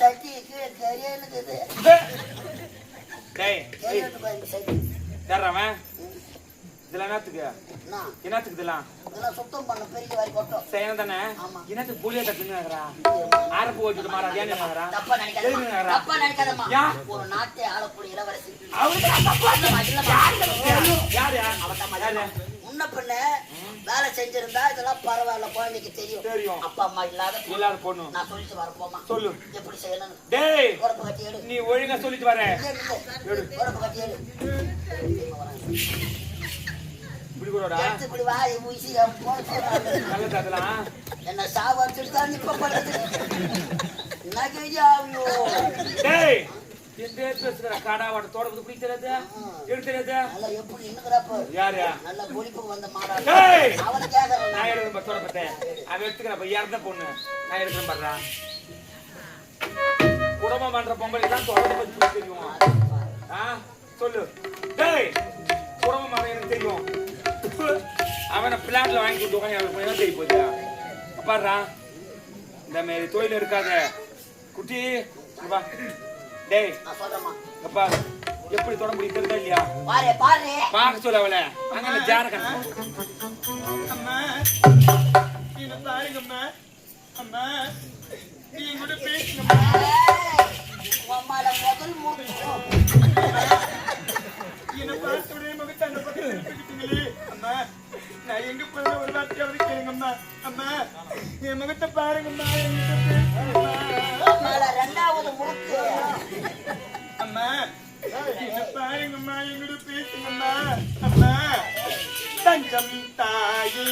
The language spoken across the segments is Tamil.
சட்டி கீழே தெரியலுக்குது டேய் தெரியல பாருங்க சட்டி தர்றவன். இதெல்லாம் என்னத்துக்கு? என்ன? என்னத்துக்கு இதெல்லாம்? இதெல்லாம் சுத்தம் பண்ண பெரிய வாரி கொட்டும். செய்யணும் தானே. என்னத்துக்கு புளிய தட்டுங்கிறா ஆரப்பு ஓட்டிட்டு மாறா ஏன்னுங்கிறா தப்பா நினைக்காதம்மா. தப்பா நினைக்காதம்மா? ஒரு நாட்டை ஆளக்கூடிய இளவரசி. அவளுக்கு நான் தப்பா இல்லம்மா, இல்லம்மா. யாரு? யாரு? மதியம்மா. முன்ன பின்ன வேலை செஞ்சிருந்தா இதெல்லாம் பரவாயில்ல குழந்தைக்கு தெரியும். தெரியும். அப்பா அம்மா இல்லாத பொண்ணு. இல்லாத பொண்ணு. நான் சொல்லிட்டு வரப்போமா? சொல்லு. எப்படி செய்யணும் டேய் உரப்பு கட்டி எடு. நீ ஒழுங்கா சொல்லிட்டு வர. உரப்பு கட்டி எடு. இப்படி கூடடா. எடுத்து இப்படி வா ஊசி அதெல்லாம்? என்ன சாவு அடிச்சுட்டு தான் இப்ப பண்றது நகையா ஐயோ டேய் தோட எனக்கு தெரியாது நல்லா எப்படி இன்னுங்கிறப்ப யாரு? நல்ல பொலிப்பு வந்த மாடா டேய்! அவனை கேக்குறேன். நான் தோட அவன் எடுத்துக்கிறப்ப இறந்த பொண்ணு? நான் எடுக்கிறேன் பாடுறா குடும்பம் பண்ற பொம்பளை தான் பத்தி தெரியும்? ஆ? சொல்லு. டேய்! குடும்பம் மாற எனக்கு தெரியும். அவனை பிளாட்ல வாங்கி கொடுத்து அவனுக்கு என்ன தெரிய போகுது. பாடுறா இந்த மாதிரி தொழில் இருக்காத. குட்டி இங்க வா. டேய் நான் சொல்றேம்மா அப்பா எப்படி தொட முடியும் தெரியுதா இல்லையா? பாரு பாரு. பார்க்க சொல்ல அவளை. அங்க அந்த ஜாரகன் அம்மா என்ன பாருங்கம்மா அம்மா. நீ கூட பேசுங்கம்மா உம்மால முதல் மூணு என்ன பார்த்த முகத்தை அந்த திருப்பிக்கிட்டீங்களே அம்மா நான் எங்க போன கேளுங்கம்மா அம்மா என் முகத்தை பாருங்கம்மா ரெண்டாவது முறுக்கு அம்மா பாருங்கம்மா எங்கிட்ட பேசுங்கம்மா. அம்மா தஞ்சம் தாயே.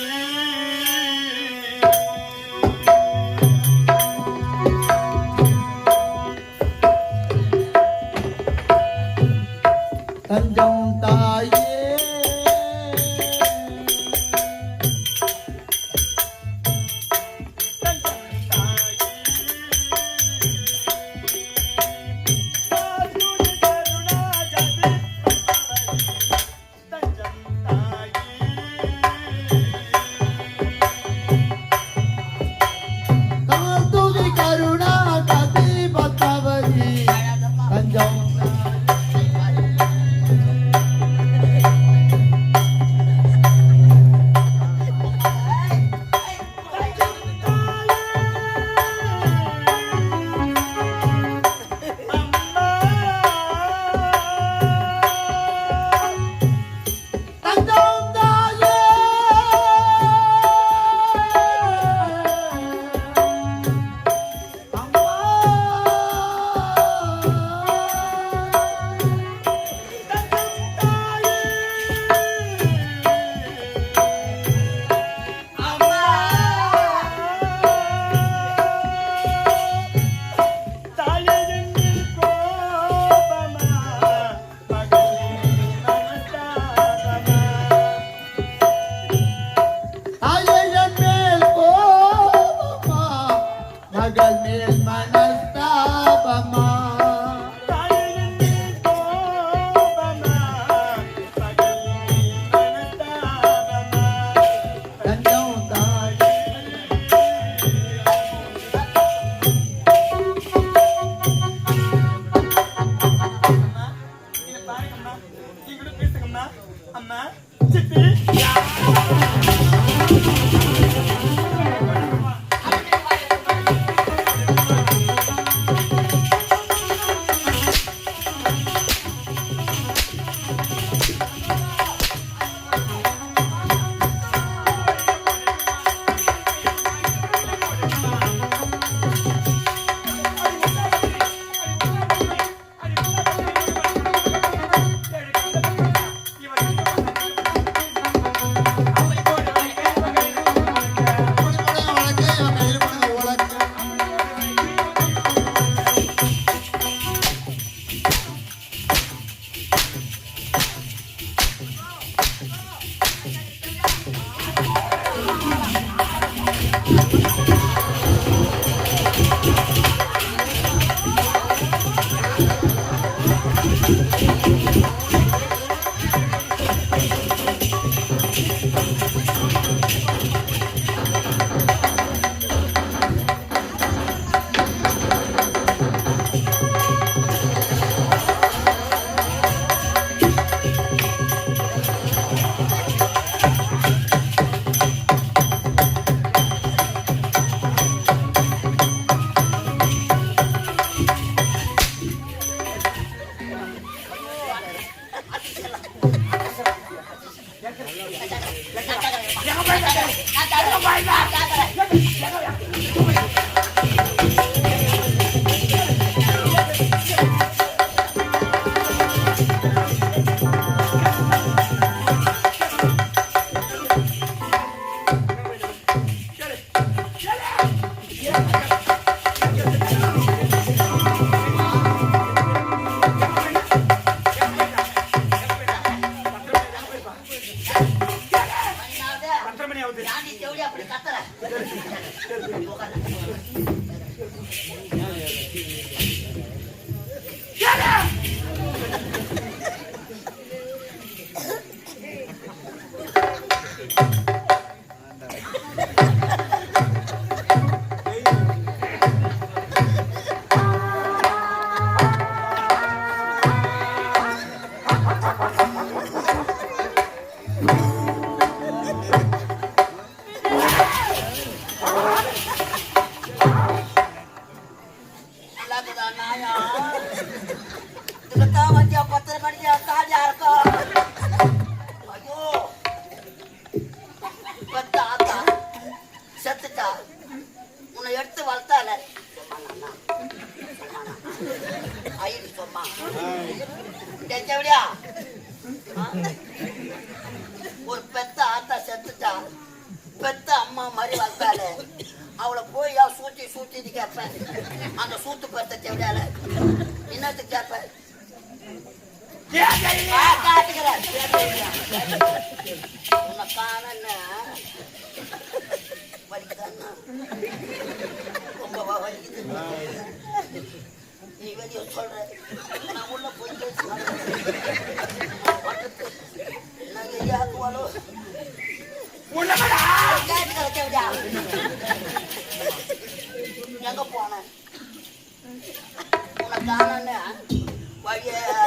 தேவடி அப்படி கத்துற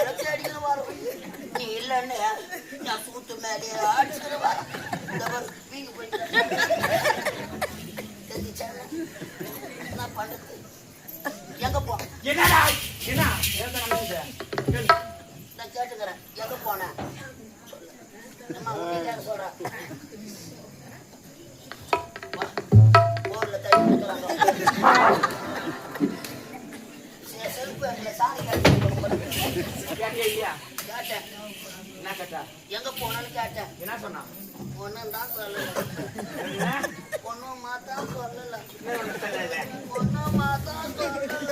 வழிய தேடிக்கிற வரும் நீ இல்லைன்னு நான் சூத்து மேலே அடிச்சுக்கிற வர இந்த ஒரு வீங்கி போயிட்டு தெரிஞ்சுச்சானே என்ன பண்ணுறது எங்க போ? என்னடா? என்ன. நான் கேட்டுக்கிறேன். எங்க போனேன் அம்மா உங்க சொல்றேன் ஊர்ல இருக்கிறாங்க செருப்பு எங்களை சாணி கட்டி என்ன கேட்டா எங்க கேட்டேன் என்ன சொன்னா ஒன்னும் தான் சொல்லல ஒன்னும் மாத்தான் சொல்லல ஒன்னும் மாத்தான் சொல்லல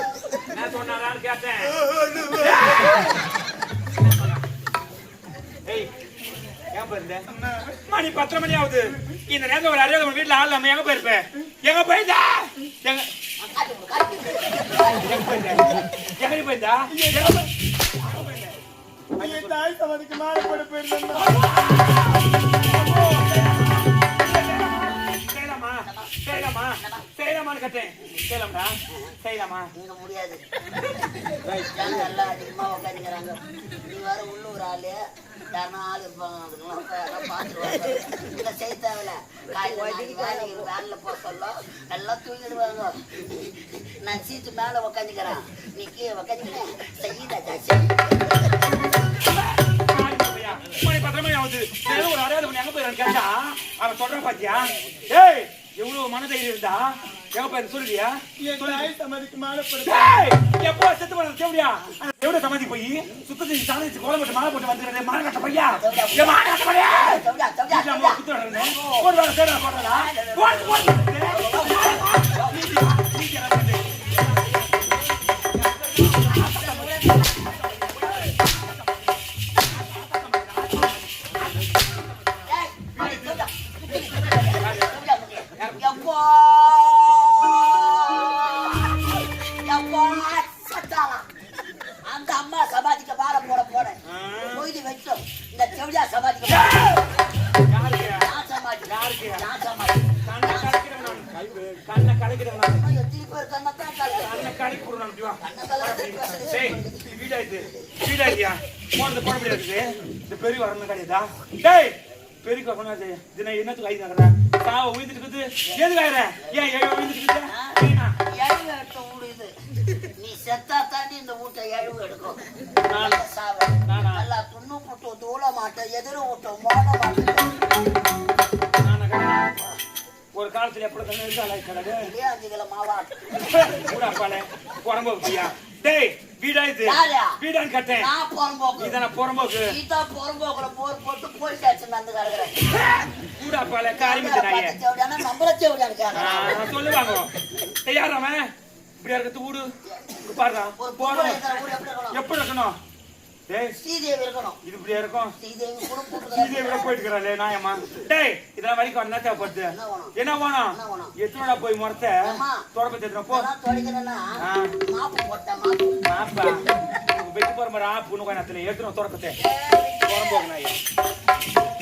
என்ன சொன்னாரான்னு கேட்டேன் ஏய் மணி பத்தரை மணி ஆகுது இந்த நேரத்தில் ஒரு அறியாத வீட்டுல ஆள் நம்ம எங்க போயிருப்பேன் எங்க போயிருந்தா? எங்க காட்டு காட்டு எங்க போய்- செய்யலாமா? செய்யலாமான்னு கேட்டேன். செய்யலாம்டா. செய்யலாமா? இங்க முடியாது. ஜனங்க எல்லாம் அதிகமா உட்காந்துக்கிறாங்க நீ உள்ளூர் ஆளு. ஆள் இருப்பாங்க அதுக்கெல்லாம் போய் யாராவது பார்த்துருவாங்க. இல்லை செய்ய தேவையில்ல. காலையில் வேலைக்கு வேலையில் போக சொல்ல எல்லாம் தூங்கிடுவாங்க. நான் சீட்டு மேலே உக்காந்துக்கிறேன். நீ கீழே உக்காந்துக்கிறேன் செய்யுதா ஜாச்சி மணி ஆகுது. ஒரு அரையாவது மணி எங்க போயிரு கேட்டா அவன் சொல்றான் பாத்தியா? ஏய் எவ்வளவு மனதைரியம் இருந்தா? போயிரு சொல்லுறியா? சமாதிக்கு மாலை எப்போ செத்து போனது செவடியா எவ்வளவு சமாதி போய்? சுத்த செஞ்சு சாணி வச்சு கோலம் போட்டு மாலை போட்டு வந்துடுறேன் மாலை கட்ட பையா மாலை கட்ட பையா. ஒரு வேளை சேர போடுறதா டேய், பெரிய. இது நான் என்னத்துக்கு ஆயுதம் ஆகுறேன்? சாவ உயிர்த்துட்டு இருக்குது. ஏன் ஏன் உயிர்த்துட்டு இருக்குது? நீ செத்தா தாண்டி இந்த வீட்டை எழுவு எடுக்கும் நான் சாவ நானா? நல்லா துண்ணு போட்டு தூள மாட்டேன் எதிர விட்டோம் மோட மாட்டேன் நானா கண்ணா? ஒரு காலத்துல எப்படி தானே இருந்தா கடவு இதே அஞ்சு கிலோ மாவா கூட அப்பாலே புறம்போக்கியா டேய் வீடா இது. யாரா? வீடான்னு கட்டேன். நான் புறம்போக்கு. இதான புறம்போக்கு. தான் புறம்போக்குல போர் போட்டு போலீஸ் ஸ்டேஷன் வந்து கிடக்குறேன். கூட அப்பாலே காரிமிட்டு நாயே செவடியானா நம்மள செவடியானு ஆ, கேட்கறேன் சொல்லுவாங்க. யார் அவன்? இப்படியா இருக்கிறது இங்க பாருடா. போறோம். எப்படி இருக்கணும்? டேய் ஸ்ரீதேவி இருக்கணும் இது இப்படியா இருக்கும்? ஸ்ரீதேவி கூட இதே போட்டுக்கிறாங்க விட போயிட்டு இருக்கிறாளே நாயம்மா டேய் இதெல்லாம் என்ன தேவைப்படுது. என்ன வேணும்? எத்தனோட போய் முறத்த. தொடப்பத்தை எடுத்துட்டு போ. தொடைக்கிறேன்னா. மாப்பு போட்டேன் மாப்பு. மாப்பா. வெட்டி போற மாதிரி ஆ புண்ணு கோயத்துல எடுத்துரும் தொடப்பத்தை புறம்போக்கு நாய்.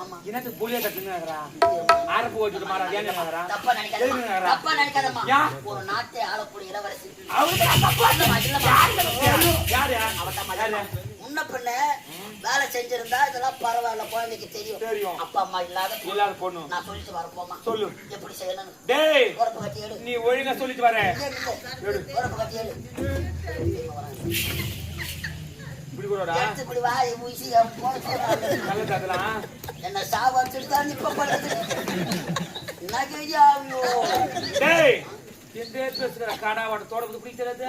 தானே. என்னத்துக்கு புளிய கட்டுங்கிறா ஆரப்பு ஓட்டிட்டு மாறா ஏன் மாறா? தப்பா எதுக்குங்கறா? தப்பா நினைக்காதம்மா? ஒரு நாட்டை ஆளக்கூடிய இளவரசி. அவரு தப்பா இல்லம்மா. யார்? யார்? யாரு? இல்லம்மா. முன்ன பின்ன வேலை செஞ்சிருந்தா இதெல்லாம் பரவாயில்ல குழந்தைக்கு தெரியும். தெரியும். அப்பா அம்மா இல்லாத. இல்லாத பொண்ணு. நான் சொல்லிட்டு வரப்போமா சொல்லு. எப்படி செய்யணும் டேய் உரப்பு கட்டி எடு. நீ ஒழுங்கா சொல்லிட்டு வர. எடு, உரப்பு கட்டி எடு. இப்படி கூடடா எடுத்து இப்படி வா ஊசி போன சொல்றாங்க நல்லது அதெல்லாம் என்ன சாவடிச்சுட்டு தான் இப்ப கேஜி ஆவியோ டேய் எந்த பேசுற காடா வாட தோட பிடி தெரியாது?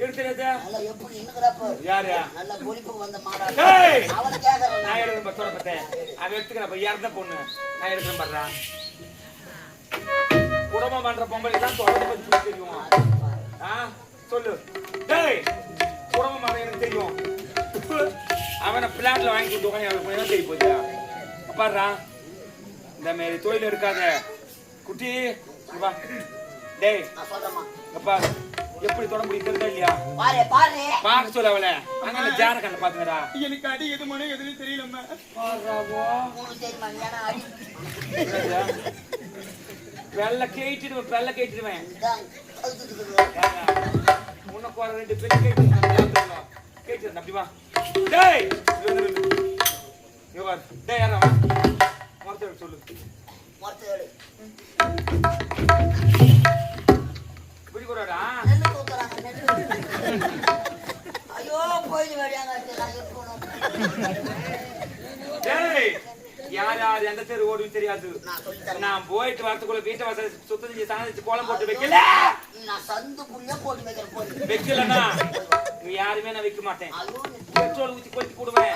எடுத்து தெரியாது? நல்லா எப்படி இன்னுங்கிறப்ப யாரு நல்ல பொலிப்பு வந்த மாடாடு டேய்! அவனை கேக்குறேன் நான் எடுக்கிறேன் தோட பத்தேன் அவன் எடுத்துக்கிறப்ப தான் பொண்ணு? நான் குடும்பம் பண்ற பொம்பளை தான் தொடர்ந்து பத்தி பிடிக்க தெரியும். ஆ சொல்லு. டேய் குடும்பம் மாற எனக்கு தெரியும். அவனை பிளாட்ல வாங்கி கொடுத்து என்ன தெரிய போகுது பாடுறா இந்த மாரி தொழில் இருக்காத. குட்டி வா. டேய் பாரு எப்படி தொட முடியும் தெரியுதா இல்லையா? பாரு பாரு. பார்க்க சொல்ல அவளை. அங்க ஜார கண்ண பாத்துங்கடா எனக்கு அடி எது மனு எதுன்னு தெரியலம்மா மூணு தெரியுமா ஏன்னா அடி. வெள்ள கேட்டிடுவேன் வெள்ள கேட்டிடுவேன். உன்ன குறை ரெண்டு பேரும் கேட்டு கேட்டு அப்படி வா. டேய் வா டேய் யாரா? மொத்தம் சொல்லு. ஐயோ போயிடு வழியாங்க யார் யார் எந்த தெரு ஓடுன்னு தெரியாது. நான் போயிட்டு வரதுக்குள்ள வீட்டை வாசல் சுத்தம் செஞ்சு சாணம் வச்சு கோலம் போட்டு வைக்கல. நான் சந்து புள்ள போட்டு வைக்கிற போது வைக்கலன்னா நீ யாருமே நான் வைக்க மாட்டேன். பெட்ரோல் ஊத்தி கொளுத்தி போடுவேன்.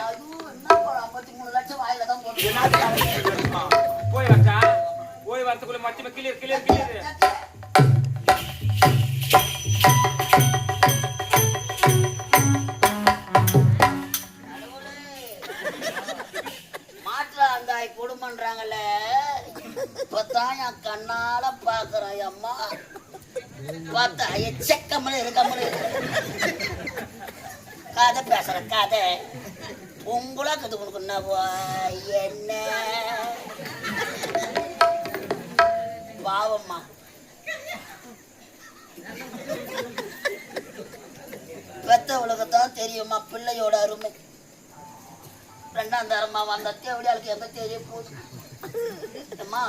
போய் வரட்டா போய் வரதுக்குள்ள மச்சமே கிளியர் கிளியர் கிளியர். குடும்பன்றாங்கல்ல இப்பதான் என் கண்ணால பாக்குறேன் அம்மா. பார்த்தா எச்சக்கம்மனு இருக்கம்மனு கதை பேசுற கதை உங்களா கத்து உனக்கு என்ன? பாவம்மா. பெத்த உலகத்தான் தெரியுமா பிள்ளையோட அருமை. ரெண்டாம் தரமா வந்த தேவடியாளுக்கு எப்ப தெரிய போகுது? அம்மா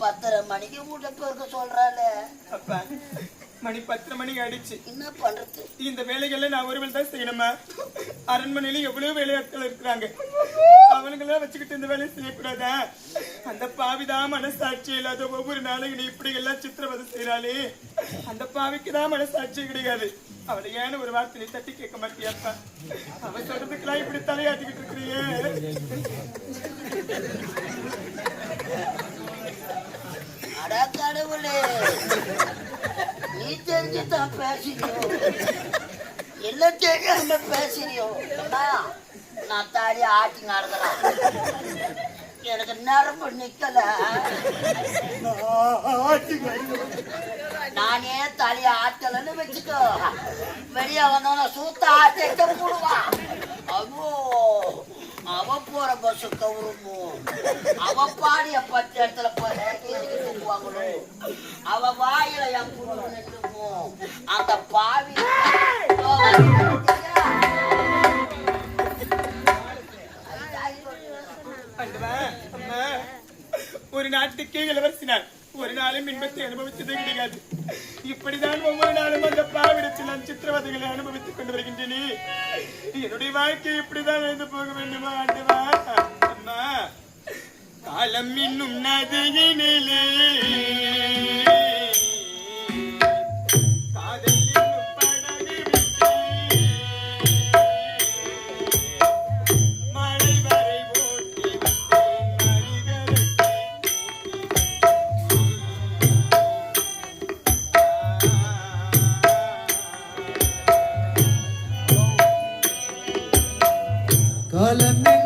பத்தரை மணிக்கு வீட்டை பெருக்க சொல்றாள். மணி பத்தரை மணிக்கு ஆயிடுச்சு. என்ன பண்றது? இந்த வேலைகள்ல நான் ஒரு வேலை தான் செய்யணுமா? அரண்மனையில எவ்வளவு வேலையாட்கள் இருக்கிறாங்க? அவனுங்கள வச்சுக்கிட்டு இந்த வேலையை செய்யக்கூடாதா? அந்த பாவிதான் மனசாட்சி இல்லாத ஒவ்வொரு நாளும் நீ இப்படி எல்லாம் சித்திரவதை செய்யறாளே அந்த பாவிக்கு தான் மனசாட்சி கிடையாது. அவளை ஏன்னு ஒரு வார்த்தை நீ தட்டி கேட்க மாட்டியாப்பா? அவன் சொல்றதுக்கெல்லாம் இப்படி தலையாட்டிக்கிட்டு இருக்கிறியே. அட கடவுளே. நீ தெரிஞ்சுதான் பேசுறியோ என்ன தெரியாம பேசுறியோ? நான் தாடி ஆட்டி நடக்கிறேன். எனக்கு நரம்பு நிக்கல. நானே தலைய ஆட்டலன்னு வச்சுக்கோ. வெளியே வந்தவன சூத்த ஆட்டிட்டு போடுவான். அவ்வளோ அவ போற பஸ் கவுருமோ அவ பாடிய பத்து இடத்துல போய் கேள்வி அவ வாயில என் குரு நின்றுமோ? அந்த பாவி ஆண்டவா, ஒரு நாட்டுக்கு இளவரசினார். ஒரு நாளும் இன்பத்தை அனுபவித்ததே கிடையாது இப்படிதான் ஒவ்வொரு நாளும் அந்த பாவிடத்தில் நான் சித்திரவதைகளை அனுபவித்துக் கொண்டு வருகின்றேனே என்னுடைய வாழ்க்கை இப்படிதான் எழுந்து போக வேண்டுமா ஆண்டவா அம்மா காலம் இன்னும் நதியினிலே காலம் என்னும்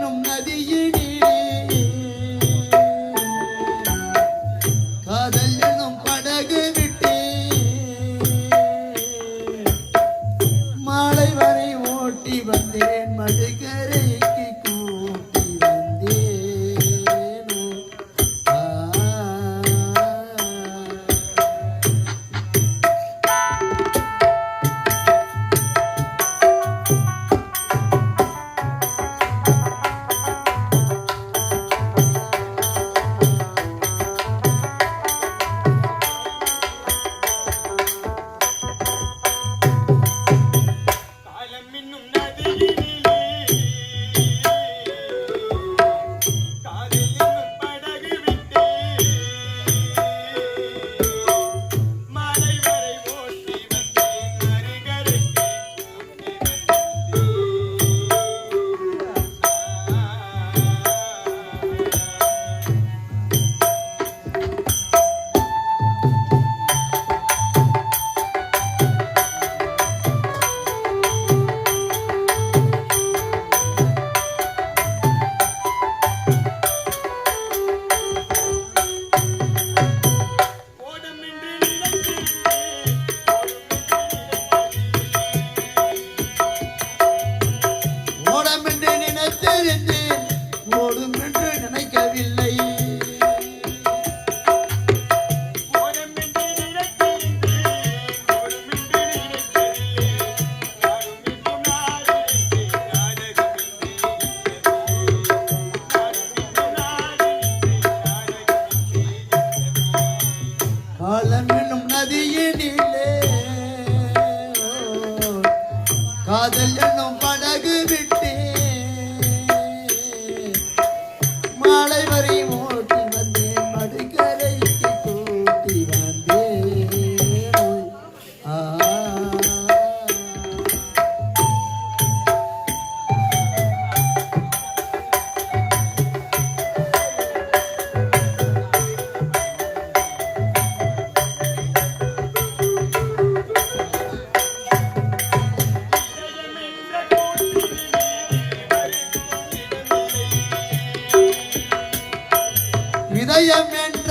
இதயம் என்ற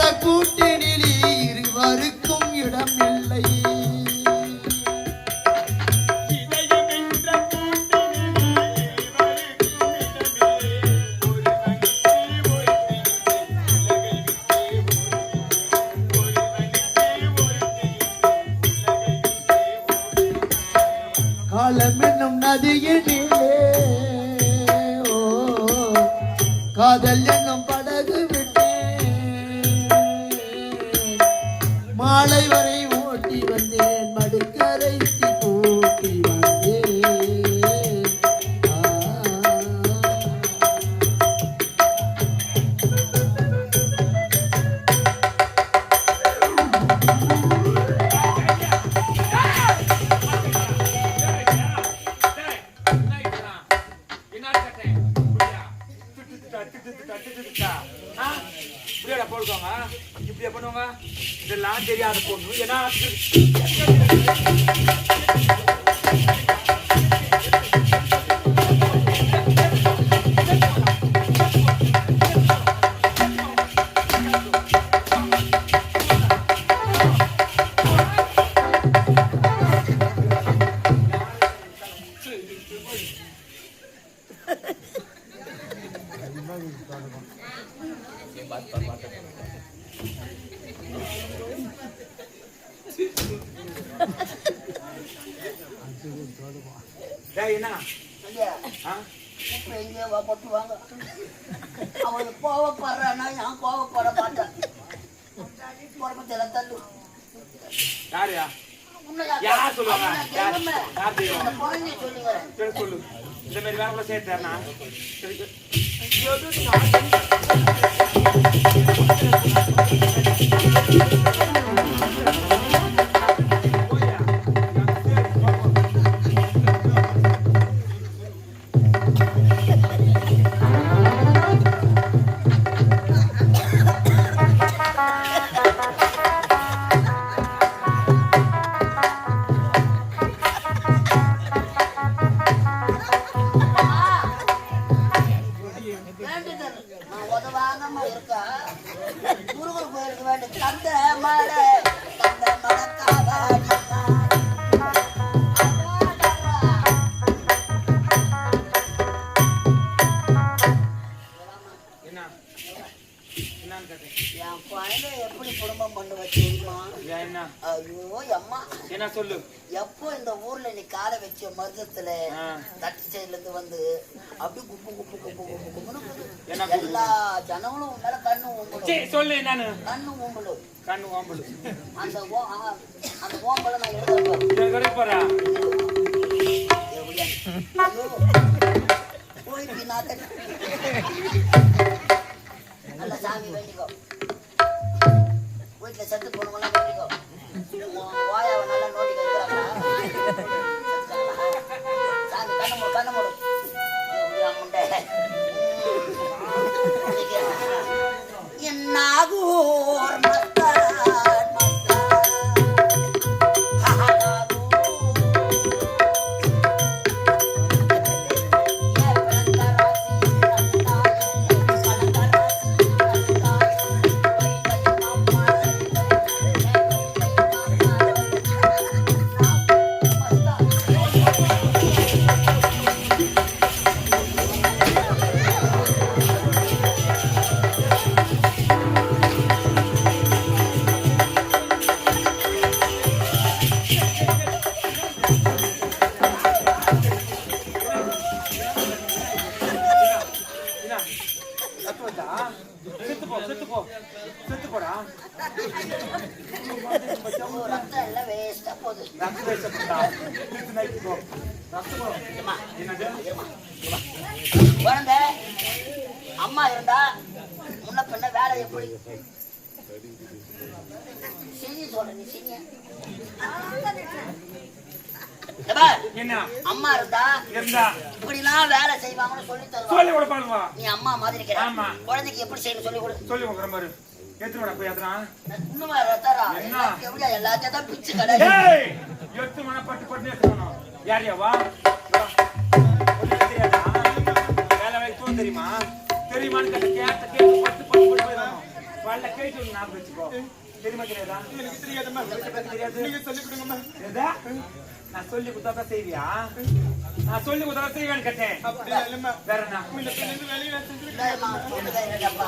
டேய் என்ன? எங்கேயோ போட்டு வாங்க. அவன் கோவப்படுறான்னா நான் கோவப்பட மாட்டேன். குடும்பத்துல தள்ளு. யாருயா? யார் சொல்லுவாங்க? யார்? அந்த குழந்தைய சொல்லுங்கிறேன் சரி சொல்லு. இந்த மாதிரி வேலை சேர்த்தாருனா சரி உதவாங்கம்மா இருக்கா? முருகர் கோயிலுக்கு வேண்டு தந்த மலை தந்த மலை காவாடி என்ன? என்னன்னு கேட்டேன். என் குழந்தை எப்படி குடும்பம் ஏன் என்ன? ஐயோ அம்மா. என்ன சொல்லு? எப்போ இந்த ஊர்ல நீ காலை வச்ச மருதத்துல. தட்டு சைடுல இருந்து வந்து அப்படி குப்பு குப்பு குப்பு குப்பு குப்புன்னு? எல்லா ஜனங்களும் உன் மேல கண்ணு சரி சொல்லு என்னன்னு. கண்ணு ஊம்பலும் கண்ணு ஓம்பலு அந்த ஓ அந்த ஓம்பலை நான் எடுக்கிறேன் கிடைக்க போறா. போய் பின்னாக்க நல்ல சாமி வேண்டிக்கோ. வீட்டுல செத்து போனவங்களாம் வேண்டிக்கோ. சத்து செத்து போ செத்து போ செத்து போடா ரத்தம் எல்லாம் வேஸ்டா போகுது. ரத்த வேஷப்பட்டா செத்து நைட்டு போ போ என்னது அம்மா இருந்தா முன்ன பின்ன வேலை எப்படி செய்ய சொல்ற நீ சினிய? என்ன? அம்மா இருந்தா இருந்தா? இப்படிலாம் வேலை செய்வாங்கன்னு சொல்லி தருவாங்க. சொல்லி கொடுப்பானுவா நீ அம்மா மாதிரி இருக்கிற. குழந்தைக்கு எப்படி செய்யணும் சொல்லி கொடு. சொல்லி கொடுக்குற மாதிரி. மணி போய் எத்தனா இன்னுமா ரத்தரா என்ன? எப்படியா? எல்லாத்தையும் தான் பிச்சு கடை. மணி பட்டு பட்டு எடுத்துக்கணும் யாரியா வா. வா. ஒண்ணுமே தெரியாதா? வேலை தூண் தெரியுமா? தெரியுமான்னு கேட்ட கேட்ட கேட்டு பட்டு பட்டு போயிடணும் வல்ல கேட்டு ஞாபகம் வச்சுக்கோ. தெரியுமா தெரியாதா எனக்கு தெரியாதம்மா தெரியாது நீங்க சொல்லிக் கொடுங்கம்மா எதா? நான் சொல்லி கொடுத்தா செய்வியா நான் சொல்லி கொடுத்தா செய்வேன்னு கேட்டேன் வேற என்ன என்னடாப்பா?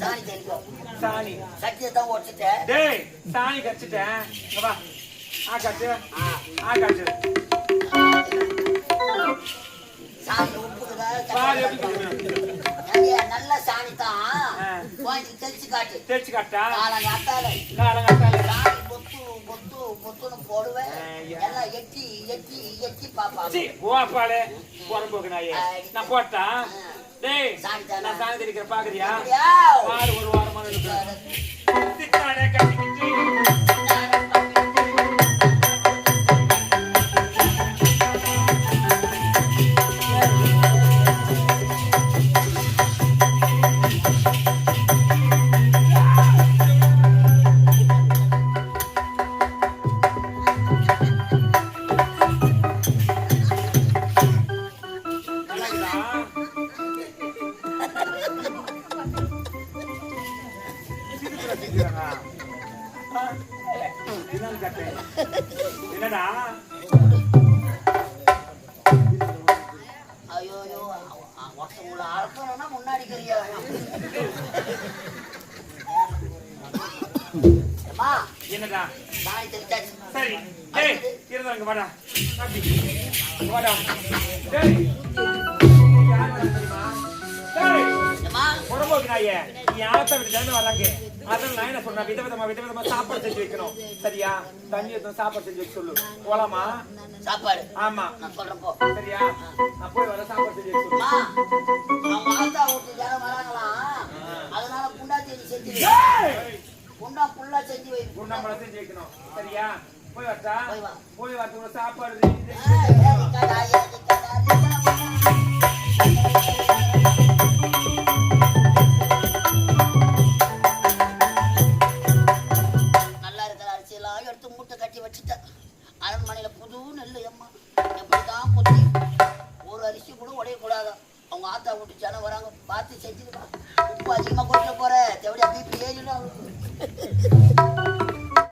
சாணி தெளிக்கும் சாணி சட்டியை தான் உடச்சிட்டேன் டேய் சாணி கடிச்சிட்டேன் இங்க வா ஆ காட்டு ஆ, ஆ காட்டு சாணி உப்புக்குதா பாரு எப்படி தெரியும் ஏங்க, நல்ல சாணி தான். தெளிச்சு காட்டு. தேய்ச்சி காட்டா? காலங்காத்தால காலங்காத்தால ராணி பொத்து பொத்து பொத்துன்னு போடுவேன். எல்லாம் எட்டி எட்டி எட்டி பாப்பாங்க சி ஓப்பாளே புறம்போக்கு நாயே. நான் போட்டா? டேய் சாணி? நான் சாணி தெளிக்கிற பாக்குறியா? வாரு ஒரு வாரமா இருக்கு. புறம்போக்கு நாயே நீ ஆத்த விட்டு வராங்க அதான் நான் என்ன சொன்னேன் விதவிதமா விதவிதமா சாப்பாடு செஞ்சு வைக்கணும். சரியா? தண்ணி எடுத்து சாப்பாடு செஞ்சு வைக்க சொல்லு. போலாமா? சாப்பாடு. ஆமா. நான் சொல்றேன் போ. சரியா? நான் போய் வர சாப்பாடு செஞ்சு வைக்க சொல்லு. அம்மா அவங்க ஆத்தா வீட்டு ஜனம் அதனால குண்டா செஞ்சு டேய்! குண்டா புல்லா செஞ்சு வை. குண்டாம்பழம் செஞ்சு வைக்கணும். சரியா? போய் வரட்டா? போய் வா. போய் வரட்டு சாப்பாடு செஞ்சு பார்த்து செஞ்சுட்டு உப்பு அதிகமாக கொடுக்க போகிற தேவையா பிபி ஏறிடும்